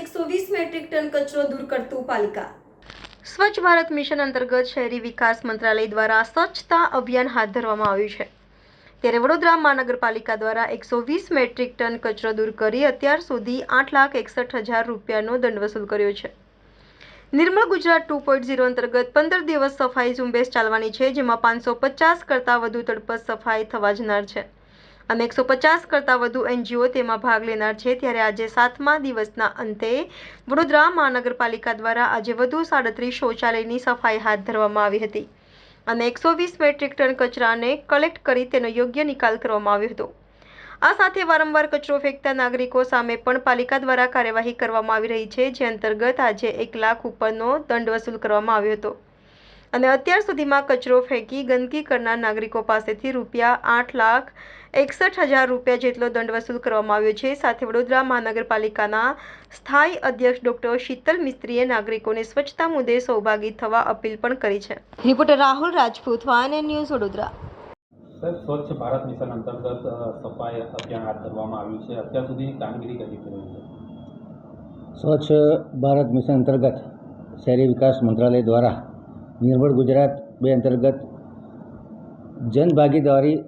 એકસો વીસ metric ton કચરો દૂર કરતું પાલિકા. સ્વચ્છ ભારત મિશન અંતર્ગત શહેરી વિકાસ મંત્રાલય દ્વારા સ્વચ્છતા અભિયાન હાથ ધરવામાં આવ્યું છે. ત્યારે વડોદરા મહાનગરપાલિકા દ્વારા એકસો વીસ મેટ્રિક ટન કચરો દૂર કરી અત્યાર સુધી આઠ લાખ એકસઠ હજાર રૂપિયાનો દંડ વસૂલ કર્યો છે. Nirmal Gujarat two point zero અંતર્ગત પંદર દિવસ સફાઈ ઝુંબેશ ચાલવાની છે, જેમાં પાંચસો પચાસ કરતાં વધુ તડપત સફાઈ થવા જનાર છે. અને એકસો પચાસ કરતાં વધુ એનજીઓ તેમાં ભાગ લેનાર છે. ત્યારે આજે સાતમા દિવસના અંતે વડોદરા મહાનગરપાલિકા દ્વારા આજે વધુ સાડત્રીસ શૌચાલયની સફાઈ હાથ ધરવામાં આવી હતી અને એકસો વીસ મેટ્રિક ટન કચરાને કલેક્ટ કરી તેનો યોગ્ય નિકાલ કરવામાં આવ્યો હતો. આ સાથે વારંવાર કચરો ફેંકતા નાગરિકો સામે પણ પાલિકા દ્વારા કાર્યવાહી કરવામાં આવી રહી છે, જે અંતર્ગત આજે એક લાખ ઉપરનો દંડ વસૂલ કરવામાં આવ્યો હતો. અને અત્યાર સુધીમાં કચરો ફેંકી ગંદકી કરનાર નાગરિકો પાસેથી રૂપિયા આઠ લાખ એકસઠ હજાર રૂપિયા જેટલો દંડ વસૂલ કરવામાં આવ્યો છે. સાથે વડોદરા મહાનગરપાલિકાના સ્થાયી અધ્યક્ષ ડોક્ટર શીતલ મિસ્ત્રીએ નાગરિકોને સ્વચ્છતા મુદ્દે સહભાગી થવા અપીલ પણ કરી છે. Reporter Rahul Rajput one news Vadodara. Sir Swachh Bharat mission અંતર્ગત સફાઈ અભિયાન હાથ ધરવામાં આવ્યું છે. અત્યાર સુધી કામગીરી કરી રહી છે? સ્વચ્છ ભારત મિશન અંતર્ગત શહેરી વિકાસ મંત્રાલય દ્વારા નિર્મળ ગુજરાત બે અંતર્ગત જનભાગીદારી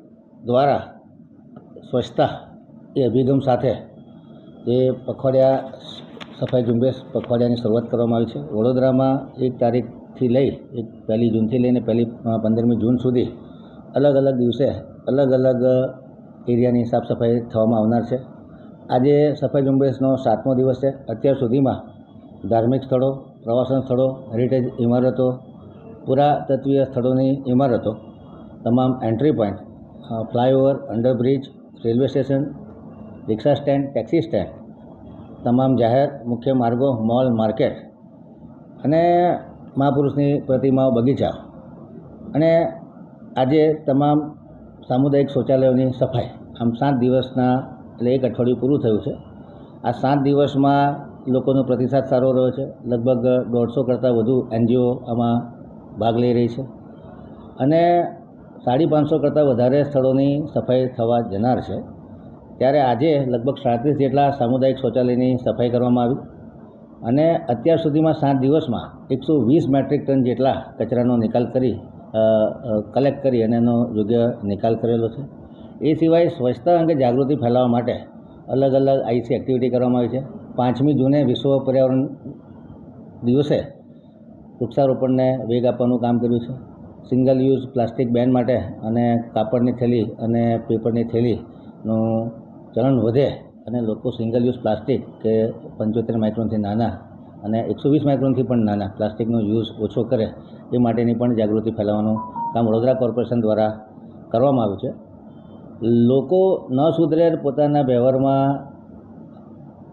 દ્વારા સ્વચ્છતા એ અભિગમ સાથે જે પખવાડિયા સફાઈ ઝુંબેશ પખવાડિયાની શરૂઆત કરવામાં આવી છે. વડોદરામાં એક તારીખથી લઈ, એક પહેલી જૂનથી લઈને પહેલી પંદરમી જૂન સુધી અલગ અલગ દિવસે અલગ અલગ એરિયાની સાફ સફાઈ થવામાં આવનાર છે. આજે સફાઈ ઝુંબેશનો સાતમો દિવસ છે. અત્યાર સુધીમાં ધાર્મિક સ્થળો, પ્રવાસન સ્થળો, હેરિટેજ ઇમારતો, પુરાતત્વીય સ્થળોની ઇમારતો, તમામ entry point flyover, underbridge railway station, rickshaw stand, taxi stand, તમામ જાહેર મુખ્ય માર્ગો, મોલ, માર્કેટ અને મહાપુરુષની પ્રતિમાઓ બગીચા અને આજે તમામ સામુદાયિક શૌચાલયોની સફાઈ. આમ સાત દિવસના, એટલે એક અઠવાડિયું પૂરું થયું છે. આ સાત દિવસમાં લોકોનો પ્રતિસાદ સારો રહ્યો છે. લગભગ દોઢસો કરતાં વધુ એનજીઓ આમાં ભાગ લઈ રહી છે. અને સાડી પાંચસો કરતાં વધારે સ્થળોની સફાઈ થવા જનાર છે. ત્યારે આજે લગભગ સાડત્રીસ જેટલા સામુદાયિક શૌચાલયની સફાઈ કરવામાં આવી અને અત્યાર સુધીમાં સાત દિવસમાં એકસો વીસ મેટ્રિક ટન જેટલા કચરાનો નિકાલ કરી કલેક્ટ કરી અને એનો યોગ્ય નિકાલ કરેલો છે. એ સિવાય સ્વચ્છતા અંગે જાગૃતિ ફેલાવવા માટે અલગ અલગ આઈસી એક્ટિવિટી કરવામાં આવી છે. પાંચમી જૂને વિશ્વ પર્યાવરણ દિવસે વૃક્ષારોપણને વેગ આપવાનું કામ કર્યું છે. સિંગલ યુઝ પ્લાસ્ટિક બેન માટે અને કાપડની થેલી અને પેપરની થેલીનું ચલણ વધે અને લોકો સિંગલ યુઝ પ્લાસ્ટિક કે પંચોતેર માઇક્રોનથી નાના અને એકસો વીસ માઇક્રોનથી પણ નાના પ્લાસ્ટિકનો યુઝ ઓછો કરે એ માટેની પણ જાગૃતિ ફેલાવવાનું કામ વડોદરા કોર્પોરેશન દ્વારા કરવામાં આવ્યું છે. લોકો ન સુધરે પોતાના વ્યવહારમાં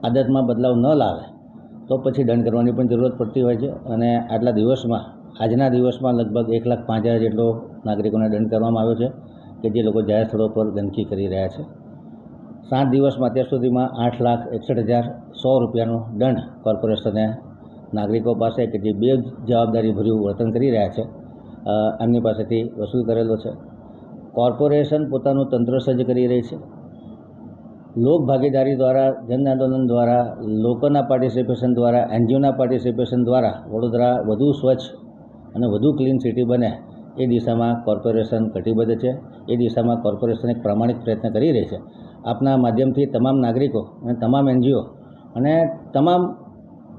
આદતમાં બદલાવ ન લાવે તો પછી દંડ કરવાની પણ જરૂરત પડતી હોય છે અને આટલા દિવસમાં આજના દિવસમાં લગભગ એક લાખ પાંચ હજાર જેટલો નાગરિકોને દંડ કરવામાં આવ્યો છે કે જે લોકો જાહેર સ્થળો પર ગંદકી કરી રહ્યા છે. સાત દિવસમાં અત્યાર સુધીમાં આઠ લાખ એકસઠ હજાર સો રૂપિયાનો દંડ કોર્પોરેશને નાગરિકો પાસે કે જે બે જવાબદારી ભર્યું વર્તન કરી રહ્યા છે એમની પાસેથી વસૂલ કરેલો છે. કોર્પોરેશન પોતાનું તંત્ર સજ્જ કરી રહી છે. લોક ભાગીદારી દ્વારા, જન આંદોલન દ્વારા, લોકોના પાર્ટિસિપેશન દ્વારા, એનજીઓના પાર્ટિસિપેશન દ્વારા વડોદરા વધુ સ્વચ્છ અને વધુ ક્લીન સિટી બને, એ દિશામાં કોર્પોરેશન કટિબદ્ધ છે, એ દિશામાં કોર્પોરેશન એક પ્રામાણિક પ્રયત્ન કરી રહી છે. આપના માધ્યમથી તમામ નાગરિકો અને તમામ એનજીઓ અને તમામ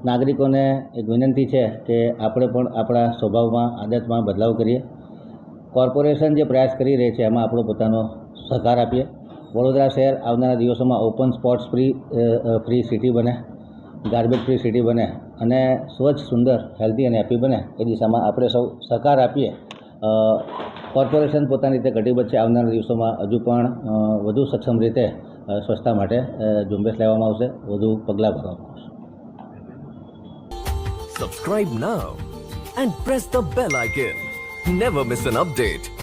નાગરિકોને એક વિનંતી છે કે આપણે પણ આપણા સ્વભાવમાં, આદતમાં બદલાવ કરીએ. કોર્પોરેશન જે પ્રયાસ કરી રહી છે, એમાં આપણો પોતાનો સહકાર આપીએ. વડોદરા શહેર આવનારા દિવસોમાં open sports free free city બને ગાર્બેજ ફ્રી સિટી બને. અને સ્વચ્છ, સુંદર હેલ્ધી અને હેપી બને એ દિશામાં આપણે સૌ સહકાર આપીએ. કોર્પોરેશન પોતાની રીતે કટિબદ્ધ છે. આવનારા દિવસોમાં હજુ પણ વધુ સક્ષમ રીતે સ્વચ્છતા માટે ઝુંબેશ લેવામાં આવશે. વધુ પગલાં ભરવામાં આવશે. Subscribe now and press the bell icon never miss an update.